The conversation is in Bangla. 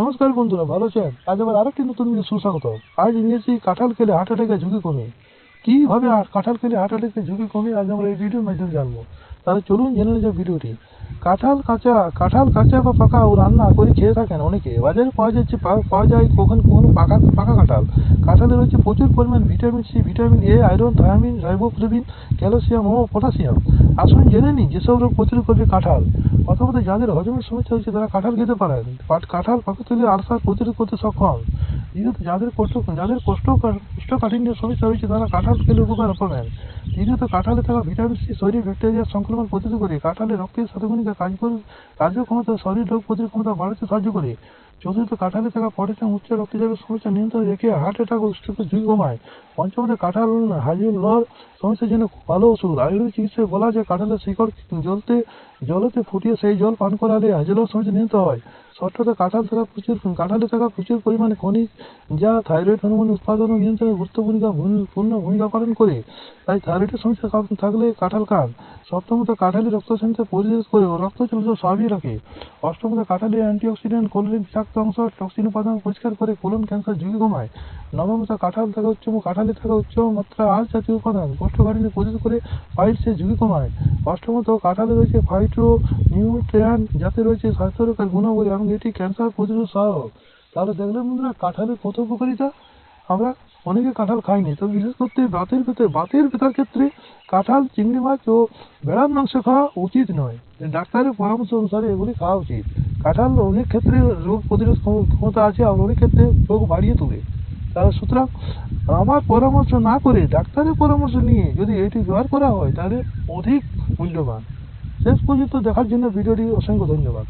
নমস্কার বন্ধুরা, ভালো আছেন? আজ আবার আরেকটি নতুন ভিডিও সুস্বাগত। আজ নিয়েছি কাঁঠাল খেলে হার্ট অ্যাটাকের ঝুঁকি কমে। কীভাবে কাঁঠাল খেলে হার্ট অ্যাটাকের ঝুঁকি কমে, আজ আমরা এই ভিডিওর মাধ্যমে জানব। তাহলে চলুন জেনে নেওয়া ভিডিওটি কাঁঠাল কাঁচা কাঁঠাল কাঁচা বা পাকা ও রান্না করে খেয়ে থাকেন অনেকে। বাজারে পাওয়া যাচ্ছে পাওয়া যায় কখন কখনো পাকা পাকা কাঁঠাল। কাঁঠালে রয়েছে প্রচুর পরিমাণ vitamin C, vitamin A, iron, thiamine riboflavin calcium O potassium. আসুন জেনে নিই যেসব রোগ প্রতিরোধ করবে কাঁঠাল। প্রথমত যাদের হজমের সমস্যা হচ্ছে তারা কাঁঠাল খেতে পারেন। কাঁঠাল পাকা তুলে আলসার প্রতিরোধ করতে সক্ষম। দ্বিতীয়ত যাদের কোষ্ঠ যাদের কোষ্ঠ কোষ্ঠকাঠিন্যের সমস্যা হয়েছে তারা কাঁঠাল খেলে উপকার পাবেন তৃতীয়ত কাঁঠালে থাকা ভিটামিন সি শরীরে ব্যাকটেরিয়ার সংক্রমণ প্রতিরোধ করে, কাঁঠালে রক্তের সাথে কাজ করে, কার্যক্ষমতা, শরীর রোগ প্রতিরোধ ক্ষমতা বাড়াতে সাহায্য করে। চতুর্থ, কাঁঠালে থাকা পটাশিয়াম উচ্চ রক্তচাপের সমস্যা নিয়ন্ত্রণে রেখে হার্ট অ্যাটাক ও স্ট্রোকের ঝুঁকি কমায়। পঞ্চমতে, কাঁঠাল হাজির লর সমস্যার জন্য ভালো ওষুধ। আয়ুর্বেদিক চিকিৎসায় বলা যায়, কাঁঠালের শিকড় জলতে জলতে ফুটিয়ে সেই জল পান করালে হাজেলের সমস্যা নিয়ন্ত্রণ হয়। ষষ্ঠত কাঁঠাল থাকা প্রচুর কাঁঠালে থাকা প্রচুর পরিমাণে খনিজ যা থাইরয়েড হরমোন উৎপাদন ও নিয়ন্ত্রণে গুরুত্বপূর্ণ পূর্ণ ভূমিকা পালন করে। তাই থাইরয়েডের সমস্যা থাকলে কাঁঠাল খান। সপ্তমত, কাঁঠালি রক্ত সঞ্চার পরিবেশ করে ও রক্ত চলাচল স্বাভাবিক রাখে। অষ্টমত, কাঁঠালি অ্যান্টিঅক্সিডেন্ট, কোলোরিন বিষাক্ত অংশ, টক্সিন উপাদান পরিষ্কার করে কোলন ক্যান্সার ঝুঁকি কমায়। নবমত, কাঁঠাল থাকা উচ্চ কাঁঠালে থাকা উচ্চ মাত্রা আঁশ জাতীয় উপাদান। কোষ্ঠকাঠিন্য প্রতিরোধ করে পাইলসের ঝুঁকি কমায়। অষ্টমত, কাঁঠালে রয়েছে ফাইটো নিউট্রিয়ান যাতে রয়েছে স্বাস্থ্য রক্ষার গুণাবলী এবং এটি ক্যান্সার প্রতিরোধ সহায়ক। তাহলে দেখলেন বন্ধুরা, কাঁঠালের কত উপকারিতা? আমরা অনেকে কাঁঠাল খাইনি তো বিশেষ করতে বাতের ভেতরে বাতের ভেতর ক্ষেত্রে কাঁঠাল, চিংড়ি মাছ ও ভেড়ার মাংস খাওয়া উচিত নয়। ডাক্তারের পরামর্শ অনুসারে এগুলি খাওয়া উচিত। কাঁঠাল অনেক ক্ষেত্রে রোগ প্রতিরোধ ক্ষমতা আছে আর অনেক ক্ষেত্রে রোগ বাড়িয়ে তোলে। তাহলে সুতরাং আমার পরামর্শ না করে ডাক্তারের পরামর্শ নিয়ে যদি এটি ব্যবহার করা হয়, তাহলে অধিক মূল্যবান। শেষ পর্যন্ত দেখার জন্য ভিডিওটি অসংখ্য ধন্যবাদ।